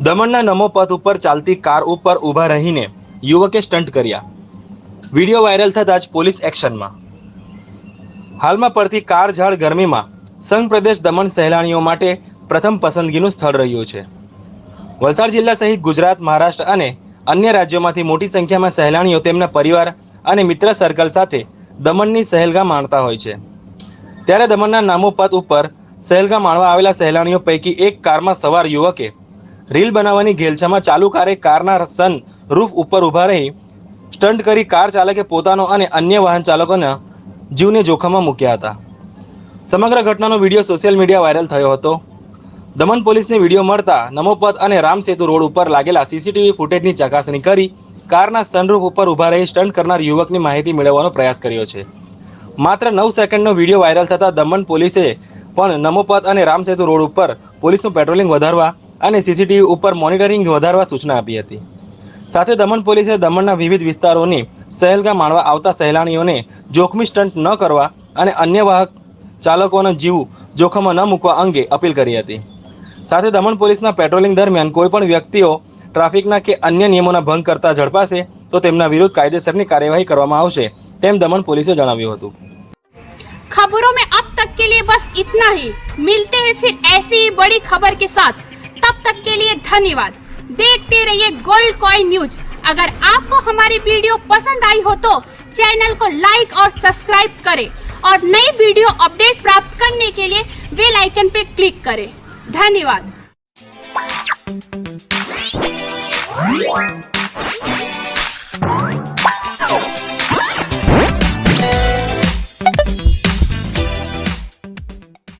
દમણના નમો પથ ઉપર ચાલતી કાર ઉપર ઊભા રહીને યુવકે સ્ટન્ટ કર્યા. વીડિયો વાયરલ થતાં જ પોલીસ એક્શનમાં. હાલમાં પડતી કાર ઝાડ ગરમીમાં સંઘ પ્રદેશ દમણ સહેલાણીઓ માટે પ્રથમ પસંદગીનું સ્થળ રહ્યું છે. વલસાડ જિલ્લા સહિત ગુજરાત, મહારાષ્ટ્ર અને અન્ય રાજ્યોમાંથી મોટી સંખ્યામાં સહેલાણીઓ તેમના પરિવાર અને મિત્ર સર્કલ સાથે દમણની સહેલગા માણતા હોય છે. ત્યારે દમણના નામો પથ ઉપર સહેલગા માણવા આવેલા સહેલાણીઓ પૈકી એક કારમાં સવાર યુવકે રીલ બનાવવાની ઘેલછામાં ચાલુ કારે કારના સન રૂફ ઉપર ઊભા રહી સ્ટન્ટ કરી કાર ચાલકે પોતાનો અને અન્ય વાહન ચાલકોના જીવને જોખમમાં મૂક્યા હતા. સમગ્ર ઘટનાનો વીડિયો સોશિયલ મીડિયા વાયરલ થયો હતો. દમણ પોલીસને વીડિયો મળતા નમોપથ અને રામસેતુ રોડ ઉપર લાગેલા સીસીટીવી ફૂટેજની ચકાસણી કરી કારના સનરૂફ ઉપર ઊભા રહી સ્ટન્ટ કરનાર યુવકની માહિતી મેળવવાનો પ્રયાસ કર્યો છે. માત્ર નવ સેકન્ડનો વીડિયો વાયરલ થતાં દમણ પોલીસે પણ નમોપથ અને રામસેતુ રોડ ઉપર પોલીસનું પેટ્રોલિંગ વધારવા અને સીસીટીવી ઉપર મોનિટરિંગ વધારવા સૂચના આપી હતી. સાથે દમણ પોલીસે દમણના વિવિધ વિસ્તારોની સહેલગા માણવા આવતા સહેલાણીઓને જોખમી સ્ટન્ટ ન કરવા અને અન્ય વાહક ચાલકોનો જીવ જોખમમાં ન મૂકવા અંગે અપીલ કરી હતી. સાથે દમણ પોલીસના પેટ્રોલિંગ દરમિયાન કોઈપણ વ્યક્તિઓ ટ્રાફિકના કે અન્ય નિયમોના ભંગ કરતા ઝડપાશે તો તેમના વિરુદ્ધ કાયદેસરની કાર્યવાહી કરવામાં આવશે, તેમ દમણ પોલીસે જણાવ્યું હતું. खबरों में अब तक के लिए बस इतना ही। मिलते हैं फिर ऐसी ही बड़ी खबर के साथ। तब तक के लिए धन्यवाद। देखते रहिए गोल्ड कॉइन न्यूज़ अगर आपको हमारी वीडियो पसंद आई हो तो चैनल को लाइक और सब्सक्राइब करें और नई वीडियो अपडेट प्राप्त करने के लिए बेल आइकन पे क्लिक करें। धन्यवाद।